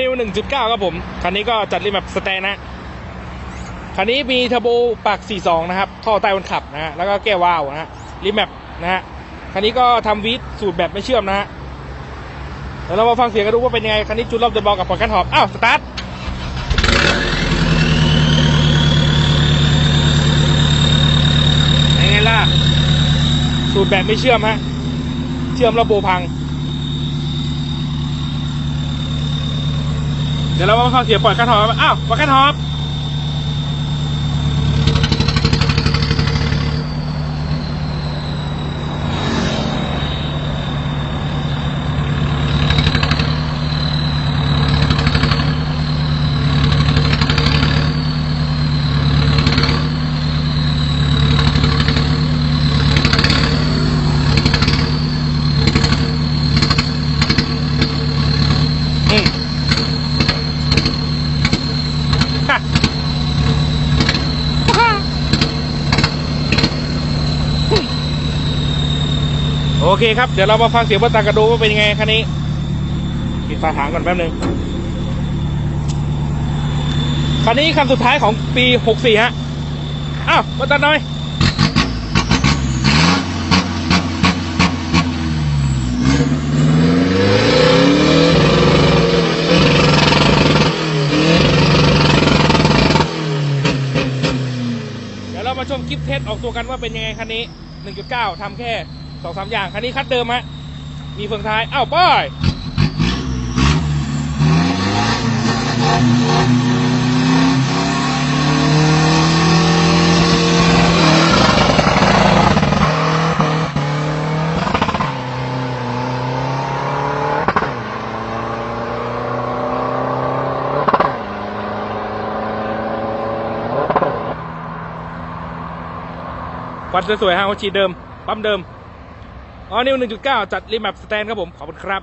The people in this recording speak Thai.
นิว 1.9 ครับผม คันนี้ก็จัดรีแมปสแตนนะ คันนี้มีเทอร์โบปาก 42 นะครับ ท่อใต้คนขับนะฮะ แล้วก็แก้ววาวนะฮะ รีแมปนะฮะ คันนี้ก็ทำวีดสูตรแบบไม่เชื่อมนะฮะเดี๋ยวเรามาฟังเสียงกันดูว่าเป็นยังไง คันนี้จุดรอบเดอะบอลกับพอร์ตกันหอบ อ้าว สตาร์ทยังไงล่ะ สูตรแบบไม่เชื่อมฮะ เชื่อมแล้วโบพัง เดี๋ยวเรามาเข้าเสียปล่อยกระทอบอ้าวปล่อยกระทอบ โอเคครับ เดี๋ยวเรามาฟังเสียงบนตากระดูว่าเป็นยังไงคันนี้ปิดฝาถังก่อนแป๊บหนึงคันนี้คันสุดท้ายของปี64ฮะอ้าวมาตัดหน่อยเดี๋ยวเรามาชมคลิปเทสออกตัวกันว่าเป็นยังไงคันนี้ 1.9ทำแค่ 2-3อย่าง คันนี้คัดเดิมฮะ มีเฟืองท้าย อ้าวป้ายวันสวยๆฮะหัวฉีดเดิม ปั๊มเดิม อ๋อนิว1.9จัดรีแมปสแตนครับผม ขอบคุณครับ